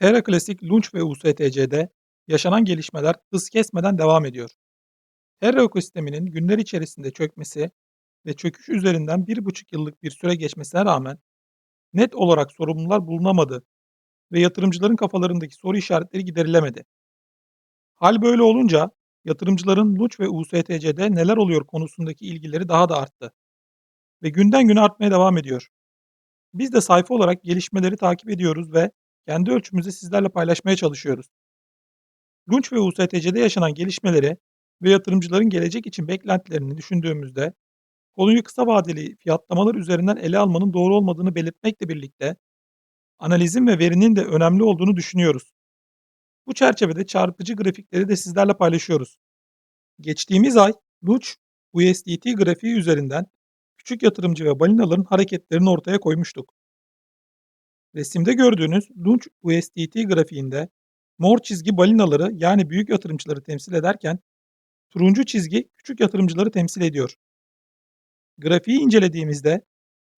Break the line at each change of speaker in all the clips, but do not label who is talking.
Terra Classic, Launch ve USTC'de yaşanan gelişmeler hız kesmeden devam ediyor. Terra ekosisteminin günler içerisinde çökmesi ve çöküş üzerinden 1,5 yıllık bir süre geçmesine rağmen net olarak sorumlular bulunamadı ve yatırımcıların kafalarındaki soru işaretleri giderilemedi. Hal böyle olunca yatırımcıların Launch ve USTC'de neler oluyor konusundaki ilgileri daha da arttı ve günden güne artmaya devam ediyor. Biz de sayfa olarak gelişmeleri takip ediyoruz ve kendi ölçümüzde sizlerle paylaşmaya çalışıyoruz. Launch ve USTC'de yaşanan gelişmeleri ve yatırımcıların gelecek için beklentilerini düşündüğümüzde konuyu kısa vadeli fiyatlamalar üzerinden ele almanın doğru olmadığını belirtmekle birlikte analizin ve verinin de önemli olduğunu düşünüyoruz. Bu çerçevede çarpıcı grafikleri de sizlerle paylaşıyoruz. Geçtiğimiz ay Launch USDT grafiği üzerinden küçük yatırımcı ve balinaların hareketlerini ortaya koymuştuk. Resimde gördüğünüz Launch USDT grafiğinde mor çizgi balinaları yani büyük yatırımcıları temsil ederken turuncu çizgi küçük yatırımcıları temsil ediyor. Grafiği incelediğimizde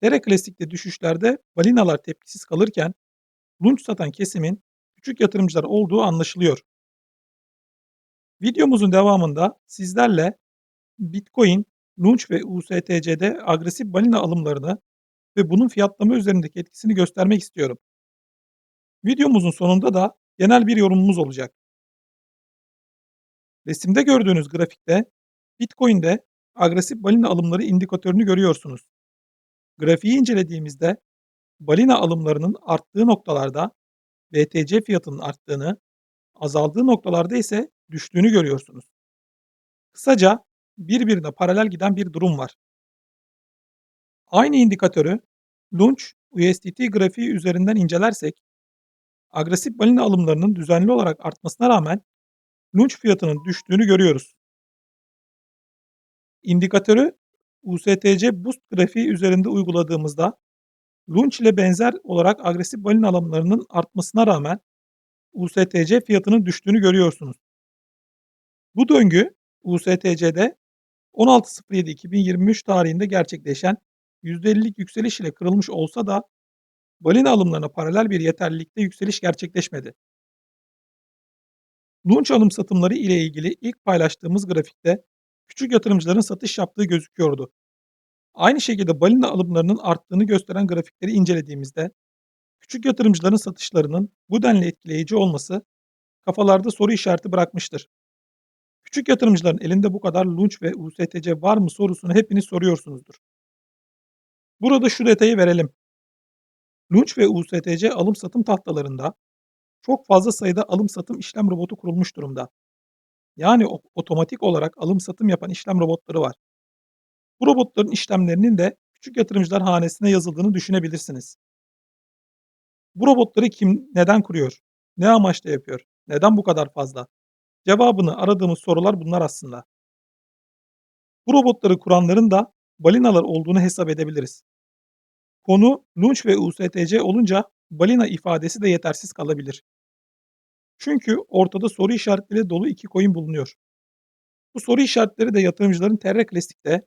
Terra Classic'te düşüşlerde balinalar tepkisiz kalırken Launch satan kesimin küçük yatırımcılar olduğu anlaşılıyor. Videomuzun devamında sizlerle Bitcoin, Launch ve USTC'de agresif balina alımlarını ve bunun fiyatlama üzerindeki etkisini göstermek istiyorum. Videomuzun sonunda da genel bir yorumumuz olacak. Resimde gördüğünüz grafikte Bitcoin'de agresif balina alımları indikatörünü görüyorsunuz. Grafiği incelediğimizde balina alımlarının arttığı noktalarda BTC fiyatının arttığını, azaldığı noktalarda ise düştüğünü görüyorsunuz. Kısaca birbirine paralel giden bir durum var. Aynı indikatörü Launch USDT grafiği üzerinden incelersek agresif balina alımlarının düzenli olarak artmasına rağmen Launch fiyatının düştüğünü görüyoruz. İndikatörü USTC Boost grafiği üzerinde uyguladığımızda Launch ile benzer olarak agresif balina alımlarının artmasına rağmen USTC fiyatının düştüğünü görüyorsunuz. Bu döngü USTC'de 16.07.2023 tarihinde gerçekleşen %50'lik yükseliş ile kırılmış olsa da balina alımlarına paralel bir yeterlilikte yükseliş gerçekleşmedi. Launch alım satımları ile ilgili ilk paylaştığımız grafikte küçük yatırımcıların satış yaptığı gözüküyordu. Aynı şekilde balina alımlarının arttığını gösteren grafikleri incelediğimizde küçük yatırımcıların satışlarının bu denli etkileyici olması kafalarda soru işareti bırakmıştır. Küçük yatırımcıların elinde bu kadar Launch ve USTC var mı sorusunu hepiniz soruyorsunuzdur. Burada şu detayı verelim. Launch ve USTC alım satım tahtalarında çok fazla sayıda alım satım işlem robotu kurulmuş durumda. Yani otomatik olarak alım satım yapan işlem robotları var. Bu robotların işlemlerinin de küçük yatırımcılar hanesine yazıldığını düşünebilirsiniz. Bu robotları kim, neden kuruyor? Ne amaçla yapıyor? Neden bu kadar fazla? Cevabını aradığımız sorular bunlar aslında. Bu robotları kuranların da balinalar olduğunu hesap edebiliriz. Konu Launch ve USTC olunca balina ifadesi de yetersiz kalabilir. Çünkü ortada soru işaretleri dolu iki coin bulunuyor. Bu soru işaretleri de yatırımcıların Terra Classic'te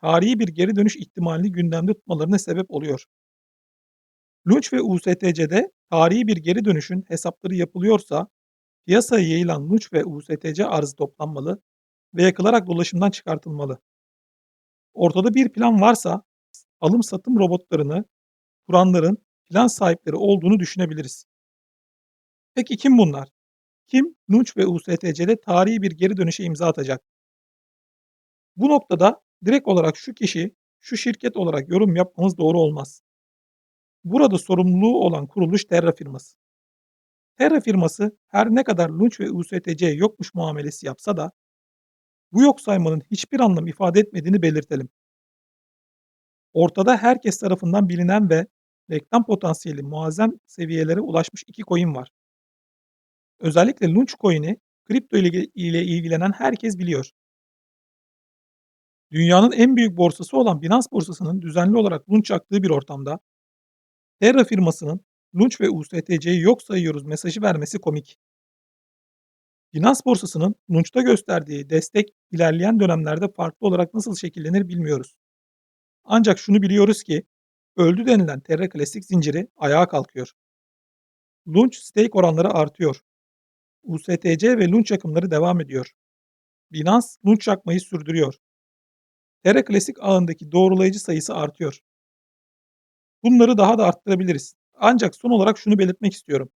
tarihi bir geri dönüş ihtimalini gündemde tutmalarına sebep oluyor. Launch ve USTC'de tarihi bir geri dönüşün hesapları yapılıyorsa piyasaya yayılan Launch ve USTC arzı toplanmalı ve yakılarak dolaşımdan çıkartılmalı. Ortada bir plan varsa alım satım robotlarını kuranların plan sahipleri olduğunu düşünebiliriz. Peki kim bunlar? Kim Launch ve USTC'de tarihi bir geri dönüşe imza atacak? Bu noktada direkt olarak şu kişi, şu şirket olarak yorum yapmamız doğru olmaz. Burada sorumluluğu olan kuruluş Terra firması. Terra firması her ne kadar Launch ve USTC yokmuş muamelesi yapsa da bu yok saymanın hiçbir anlam ifade etmediğini belirtelim. Ortada herkes tarafından bilinen ve reklam potansiyeli muazzam seviyelere ulaşmış iki coin var. Özellikle Launch coin'i kripto ile ilgilenen herkes biliyor. Dünyanın en büyük borsası olan Binance borsasının düzenli olarak launch yaktığı bir ortamda Terra firmasının Launch ve USTC'yi yok sayıyoruz mesajı vermesi komik. Binance borsasının Launch'ta gösterdiği destek ilerleyen dönemlerde farklı olarak nasıl şekillenir bilmiyoruz. Ancak şunu biliyoruz ki öldü denilen Terra Classic zinciri ayağa kalkıyor. Launch stake oranları artıyor. USTC ve Launch akımları devam ediyor. Binance Launch yakmayı sürdürüyor. Terra Classic ağındaki doğrulayıcı sayısı artıyor. Bunları daha da arttırabiliriz. Ancak son olarak şunu belirtmek istiyorum.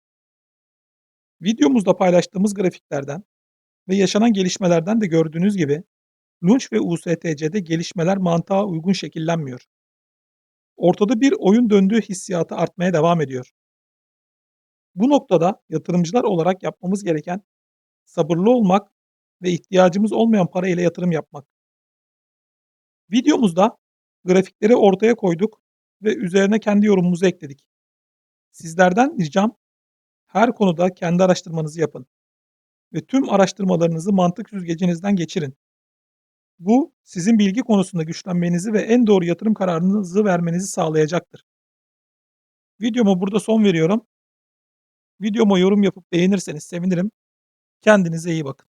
Videomuzda paylaştığımız grafiklerden ve yaşanan gelişmelerden de gördüğünüz gibi Launch ve USTC'de gelişmeler mantığa uygun şekillenmiyor. Ortada bir oyun döndüğü hissiyatı artmaya devam ediyor. Bu noktada yatırımcılar olarak yapmamız gereken sabırlı olmak ve ihtiyacımız olmayan para ile yatırım yapmak. Videomuzda grafikleri ortaya koyduk ve üzerine kendi yorumumuzu ekledik. Sizlerden ricam her konuda kendi araştırmanızı yapın ve tüm araştırmalarınızı mantık süzgecinizden geçirin. Bu sizin bilgi konusunda güçlenmenizi ve en doğru yatırım kararınızı vermenizi sağlayacaktır. Videoma burada son veriyorum. Videoma yorum yapıp beğenirseniz sevinirim. Kendinize iyi bakın.